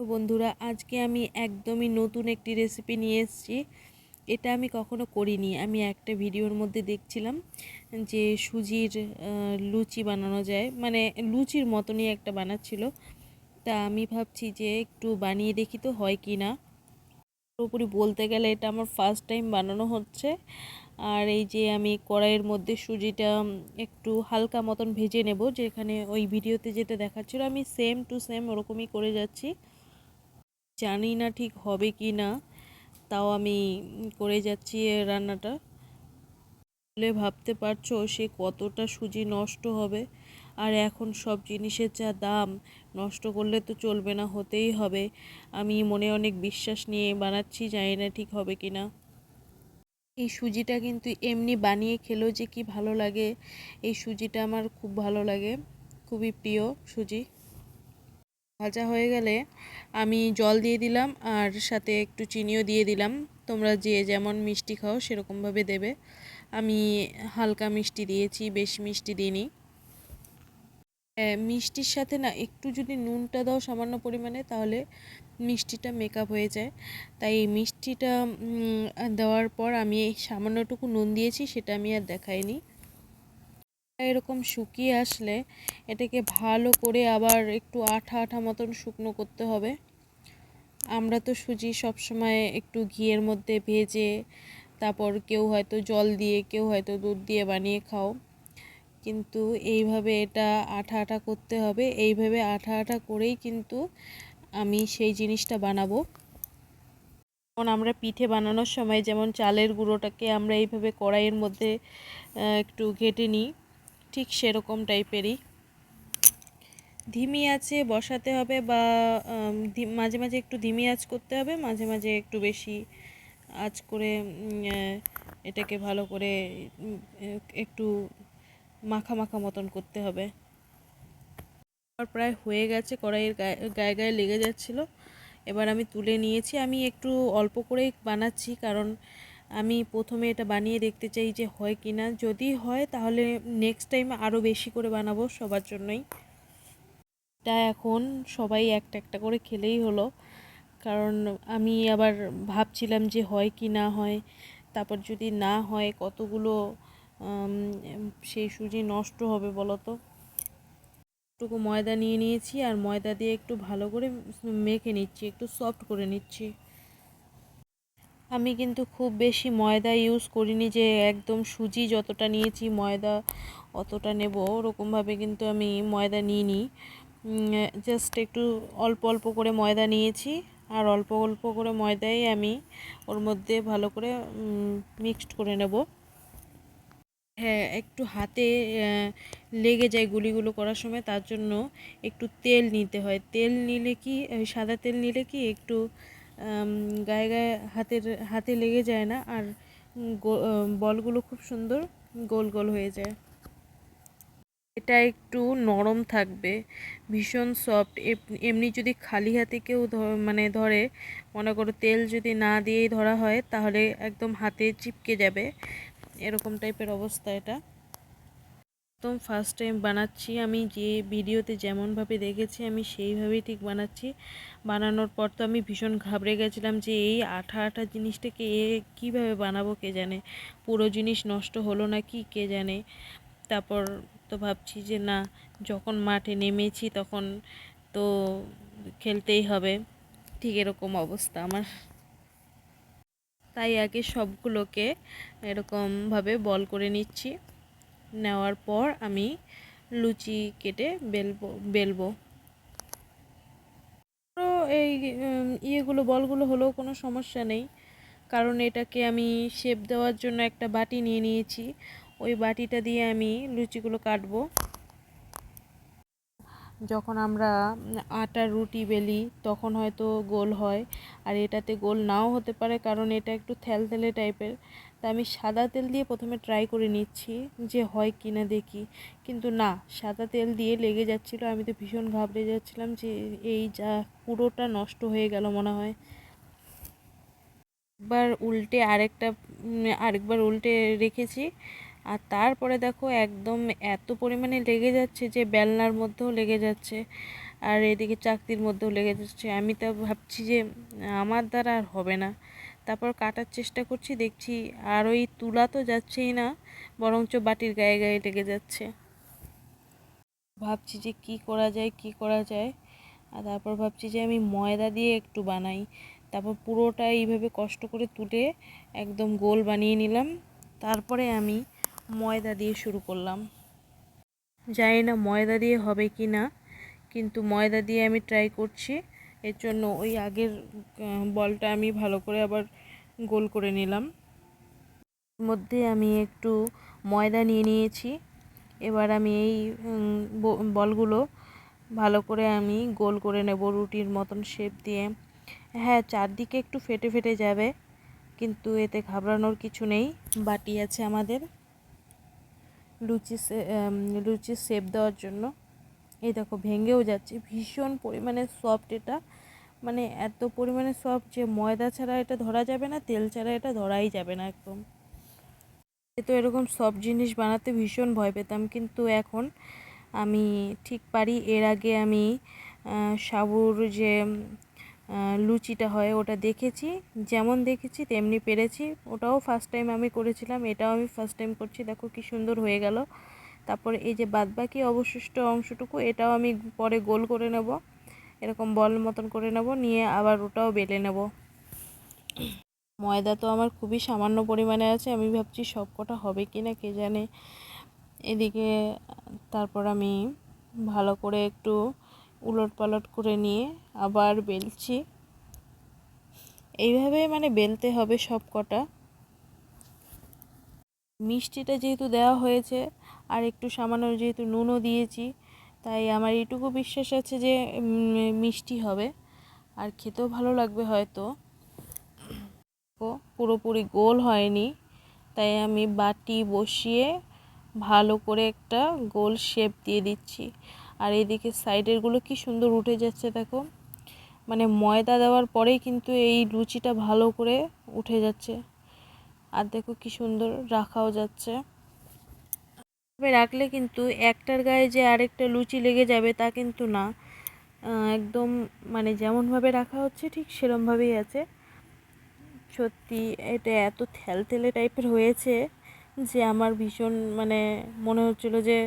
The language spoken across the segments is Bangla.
তো বন্ধুরা, আজকে আমি একদমই নতুন একটি রেসিপি নিয়ে এসেছি। এটা আমি কখনো করিনি। আমি একটা ভিডিওর মধ্যে দেখছিলাম যে সুজির লুচি বানানো যায়। মানে লুচির মতনই একটা বানাচ্ছিল। তা আমি ভাবছি যে একটু বানিয়ে দেখি তো হয় কি না। পুরোপুরি বলতে গেলে এটা আমার ফার্স্ট টাইম বানানো হচ্ছে। আর এই যে আমি কড়াইয়ের মধ্যে সুজিটা একটু হালকা মতন ভেজে নেব, যেখানে ওই ভিডিওতে যেটা দেখাচ্ছিল, আমি সেম টু সেম ওরকমই করে যাচ্ছি। জানি না ঠিক হবে কি না, তাও আমি করে যাচ্ছি রান্নাটা। বলে ভাবতে পারছ সে কতটা সুজি নষ্ট হবে, আর এখন সব জিনিসের যা দাম, নষ্ট করলে তো চলবে না, হতেই হবে। আমি মনে অনেক বিশ্বাস নিয়ে বানাচ্ছি, জানি না ঠিক হবে কি না। এই সুজিটা কিন্তু এমনি বানিয়ে খেলেও যে কি ভালো লাগে, এই সুজিটা আমার খুব ভালো লাগে, খুবই প্রিয় সুজি। ভাজা হয়ে গেলে আমি জল দিয়ে দিলাম আর সাথে একটু চিনিও দিয়ে দিলাম। তোমরা যে যেমন মিষ্টি খাও সেরকমভাবে দেবে। আমি হালকা মিষ্টি দিয়েছি, বেশি মিষ্টি দিইনি। মিষ্টির সাথে না একটু যদি নুনটা দাও সামান্য পরিমাণে তাহলে মিষ্টিটা মেকআপ হয়ে যায়। তাই মিষ্টিটা দেওয়ার পর আমি সামান্যটুকু নুন দিয়েছি, সেটা আমি আর দেখাইনি। এরকম শুকিয়ে আসলে এটাকে ভালো করে আবার একটু আঠা আঠা মতন শুকনো করতে হবে। আমরা তো সুজি সবসময় একটু ঘিয়ের মধ্যে ভেজে তারপর কেউ হয়তো জল দিয়ে, কেউ হয়তো দুধ দিয়ে বানিয়ে খাও। কিন্তু এইভাবে এটা আঠা আঠা করতে হবে। এইভাবে আঠা আঠা করেই কিন্তু আমি সেই জিনিসটা বানাবো। যেমন আমরা পিঠে বানানোর সময় যেমন চালের গুঁড়োটাকে আমরা এইভাবে কড়াইয়ের মধ্যে একটু ঘেটে নিই। ঠিক সেরকম টাইপেরই। ধিমি আছে, বসাতে হবে বা মাঝে মাঝে একটু ধিমি আঁচ করতে হবে, মাঝে মাঝে একটু বেশি আঁচ করে এটাকে ভালো করে একটু মাখা মাখা মতন করতে হবে। আমার প্রায় হয়ে গেছে, কড়াইয়ের গায়ে গায়ে গায়ে লেগে যাচ্ছিল। এবার আমি তুলে নিয়েছি, আমি একটু অল্প করেই বানাচ্ছি, কারণ আমি প্রথমে এটা বানিয়ে দেখতে চাই যে হয় কি না। যদি হয়, তাহলে নেক্সট টাইম আরও বেশি করে বানাবো সবার জন্যই। এটা এখন সবাই একটা একটা করে খেলেই হলো। কারণ আমি আবার ভাবছিলাম যে হয় কি না হয়। তারপর যদি না হয়, কতগুলো সেই সুজি নষ্ট হবে বলো তো একটুকু ময়দা নিয়ে নিয়েছি আর ময়দা দিয়ে একটু ভালো করে মেখে নিচ্ছি, একটু সফট করে নিচ্ছি। আমি কিন্তু খুব বেশি ময়দা ইউজ করিনি যে একদম সুজি যতটা নিয়েছি ময়দা অতটা নেব, ওরকমভাবে কিন্তু আমি ময়দা নিইনি। জাস্ট একটু অল্প অল্প করে ময়দা নিয়েছি, আর অল্প অল্প করে ময়দাই আমি ওর মধ্যে ভালো করে মিক্সড করে নেব। হ্যাঁ একটু হাতে লেগে যায় গুলিগুলো করার সময়, তার জন্য একটু তেল নিতে হয়। তেল নিলে কি, সাদা তেল নিলে কি একটু গায়ে গায়ে হাতের, হাতে লেগে যায় না আর বলগুলো খুব সুন্দর গোল গোল হয়ে যায়। এটা একটু নরম থাকবে, ভীষণ সফট এমনি যদি খালি হাতে কেউ মানে ধরে, মনে করো তেল যদি না দিয়েই ধরা হয়, তাহলে একদম হাতে চিপকে যাবে। এরকম টাইপের অবস্থা এটা। একদম ফার্স্ট টাইম বানাচ্ছি। আমি যে ভিডিওতে যেমনভাবে দেখেছি, আমি সেইভাবেই ঠিক বানাচ্ছি। বানানোর পর তো আমি ভীষণ ঘাবড়ে গেছিলাম যে এই আঠা আঠা জিনিসটাকে এ কীভাবে বানাবো কে জানে? পুরো জিনিস নষ্ট হলো না কি কে জানে? তারপর তো ভাবছি যে না, যখন মাঠে নেমেছি তখন তো খেলতেই হবে। ঠিক এরকম অবস্থা আমার। তাই আগে সবগুলোকে এরকমভাবে বল করে নিচ্ছি। নেওয়ার পর আমি লুচি কেটে বেলবো বেলবো। তো এই ইয়েগুলো, বলগুলো হলেও কোনো সমস্যা নেই। কারণ এটাকে আমি শেপ দেওয়ার জন্য একটা বাটি নিয়ে নিয়েছি। ওই বাটিটা দিয়ে আমি লুচিগুলো কাটবো। যখন আমরা আটার রুটি বেলি, তখন হয়তো গোল হয়। আর এটাতে গোল নাও হতে পারে, কারণ এটা একটু থ্যালথ্যালে টাইপের তা আমি সাদা তেল দিয়ে প্রথমে ট্রাই করে নিচ্ছি যে হয় কি না দেখি। কিন্তু না, সাদা তেল দিয়ে লেগে যাচ্ছিল। আমি তো ভীষণ ঘাবড়ে যাচ্ছিলাম যে এই যা পুরোটা নষ্ট হয়ে গেল মনে হয়। একবার উল্টে আরেকটা আরেকবার উল্টে রেখেছি। আর তারপরে দেখো একদম এত পরিমাণে লেগে যাচ্ছে যে বেলনার মধ্যেও লেগে যাচ্ছে। আর এদিকে চাকতির মধ্যেও লেগে যাচ্ছে। আমি তো ভাবছি যে, আমার দ্বারা আর হবে না। তারপর কাটার চেষ্টা করছি, দেখছি আর ওই তুলা তো যাচ্ছেই না, বরঞ্চ বাটির গায়ে গায়ে লেগে যাচ্ছে। ভাবছি যে কি করা যায়, কি করা যায়। আর তারপর ভাবছি যে আমি ময়দা দিয়ে একটু বানাই। তারপর পুরোটা এইভাবে কষ্ট করে তুলে একদম গোল বানিয়ে নিলাম। তারপরে আমি ময়দা দিয়ে শুরু করলাম। জানি না ময়দা দিয়ে হবে কি না। কিন্তু ময়দা দিয়ে আমি ট্রাই করছি। এর জন্য ওই আগের বলটা আমি ভালো করে আবার গোল করে নিলাম। মধ্যে আমি একটু ময়দা নিয়ে নিয়েছি। এবার আমি এই বলগুলো ভালো করে আমি গোল করে নেব রুটির মতন শেপ দিয়ে। হ্যাঁ চারদিকে একটু ফেটে ফেটে যাবে, কিন্তু এতে ঘাবড়ানোর কিছু নেই, বাটি আছে আমাদের। লুচি লুচির শেপ দেওয়ার জন্য। এই দেখো ভেঙেও যাচ্ছে। ভীষণ পরিমাণে সফট এটা। মানে এত পরিমাণে সফট যে ময়দা ছাড়া এটা ধরা যাবে না, তেল ছাড়া এটা ধরাই যাবে না একদম। তো এরকম সব জিনিস বানাতে ভীষণ ভয় পেতাম। কিন্তু এখন আমি ঠিক পারি, এর আগে আমি সাবুর যে লুচিটা হয় ওটা দেখেছি। যেমন দেখেছি তেমনি পেরেছি। ওটাও ফার্স্ট টাইম আমি করেছিলাম, এটাও আমি ফার্স্ট টাইম করছি। দেখো কি সুন্দর হয়ে গেল। তারপরে এই যে বাদবাকি অবশিষ্ট অংশটুকু, এটাও আমি পরে গোল করে নেব। এরকম বল মতন করে নেব, নিয়ে আবার ওটাও বেলে নেব। ময়দা তো আমার খুবই সামান্য পরিমাণে আছে, আমি ভাবছি সব কটা হবে কি না কে জানে। এদিকে তারপর আমি ভালো করে একটু উলট পালট করে নিয়ে আবার বেলছি। এইভাবে মানে বেলতে হবে সব কটা। মিষ্টিটা যেহেতু দেওয়া হয়েছে আর একটু সামান্য যেহেতু নুনও দিয়েছি, তাই আমার এইটুকু বিশ্বাস আছে যে মিষ্টি হবে। আর খেতেও ভালো লাগবে হয়তো। পুরোপুরি গোল হয়নি, তাই আমি বাটি বসিয়ে ভালো করে একটা গোল শেপ দিয়ে দিচ্ছি। আর এদিকে সাইডেরগুলো কি সুন্দর উঠে যাচ্ছে দেখো। মানে ময়দা দেওয়ার পরেই কিন্তু এই লুচিটা ভালো করে উঠে যাচ্ছে। আর দেখো কি সুন্দর রাখাও যাচ্ছে। রাখলে কিন্তু একটার গায়ে যে আরেকটা লুচি লেগে যাবে তা কিন্তু না। একদম মানে যেমনভাবে রাখা হচ্ছে ঠিক সেরমভাবেই আছে। সত্যি এটা এত থেলতেলে টাইপের হয়েছে যে আমার ভীষণ মানে মনে হচ্ছিল যে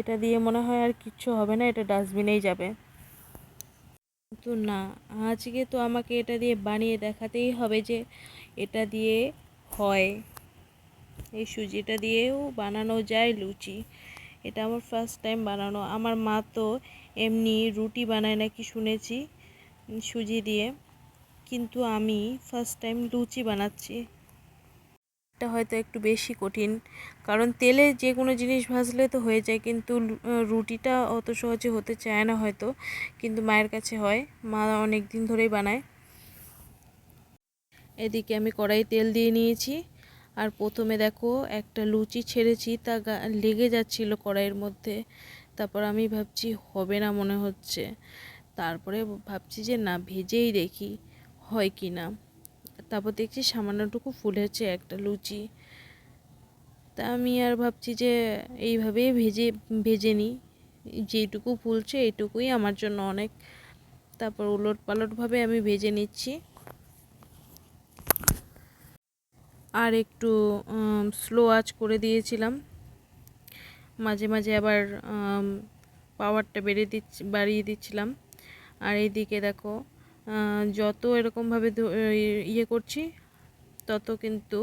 এটা দিয়ে মনে হয় আর কিচ্ছু হবে না, এটা ডাস্টবিনেই যাবে। কিন্তু না, আজকে তো আমাকে এটা দিয়ে বানিয়ে দেখাতেই হবে যে এটা দিয়ে হয়। এই সুজিটা দিয়েও বানানো যায় লুচি। এটা আমার ফার্স্ট টাইম বানানো। আমার মা তো এমনি রুটি বানায় নাকি শুনেছি, সুজি দিয়ে। কিন্তু আমি ফার্স্ট টাইম লুচি বানাচ্ছি। এটা হয়তো একটু বেশি কঠিন, কারণ তেলে যে কোনো জিনিস ভাজলে তো হয়ে যায়, কিন্তু রুটিটা অত সহজে হতে চায় না হয়তো, কিন্তু মায়ের কাছে হয়। মা অনেক দিন ধরেই বানায়। এদিকে আমি কড়াই তেল দিয়ে নিয়েছি। আর প্রথমে দেখো একটা লুচি ছেড়েছি, তা লেগে যাচ্ছিল কড়াইয়ের মধ্যে। তারপর আমি ভাবছি, হবে না মনে হচ্ছে। তারপরে ভাবছি যে, না, ভেজেই দেখি হয় কি না। তারপর দেখছি সামান্যটুকু ফুলেছে একটা লুচি। তা আমি আর ভাবছি যে এইভাবেই ভেজে ভেজে নিই যেইটুকু ফুলছে, এইটুকুই আমার জন্য অনেক। তারপর উলট পালটভাবে আমি ভেজে নিচ্ছি। আর একটু স্লো আঁচ করে দিয়েছিলাম। মাঝে মাঝে আবার পাওয়ারটা বেড়ে দিচ্ছি, বাড়িয়ে দিচ্ছিলাম। আর এইদিকে দেখো যত এরকমভাবে ইয়ে করছি, তত কিন্তু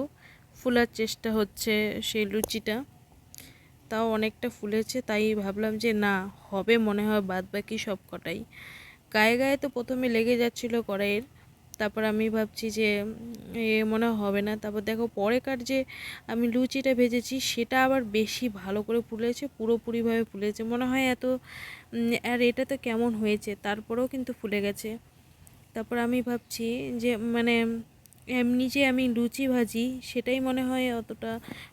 ফুলার চেষ্টা হচ্ছে সেই লুচিটা। তাও অনেকটা ফুলেছে, তাই ভাবলাম যে না, হবে মনে হয় বাদ বাকি সব কটাই গায়ে গায়ে তো প্রথমে লেগে যাচ্ছিল কড়াইয়ের। তারপর আমি ভাবছি যে এ মনে হবে না। তারপর দেখো পরেকার যে আমি লুচিটা ভেজেছি, সেটা আবার বেশি ভালো করে ফুলেছে, পুরোপুরিভাবে ফুলেছে। মনে হয় এত আর এটা তো কেমন হয়েছে, তারপরেও কিন্তু ফুলে গেছে। তারপর আমি ভাবছি যে মানে এমনি যে আমি লুচি ভাজি, সেটাই মনে হয় অতটা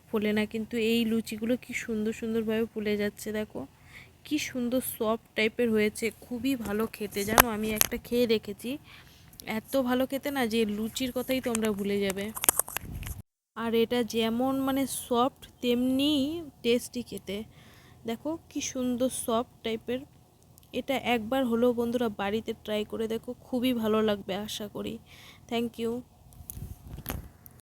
ফোলে না। কিন্তু এই লুচিগুলো কি সুন্দর সুন্দরভাবে ফুলে যাচ্ছে, দেখো। কি সুন্দর সফট টাইপের হয়েছে, খুবই ভালো খেতে। জানো, আমি একটা খেয়ে রেখেছি এত ভালো খেতে না যে লুচির কথাই তোমরা ভুলে যাবে। আর এটা যেমন মানে সফট তেমনি টেস্টি খেতে। দেখো কি সুন্দর সফট টাইপের এটা একবার হলেও বন্ধুরা বাড়িতে ট্রাই করে দেখো, খুবই ভালো লাগবে আশা করি। Thank you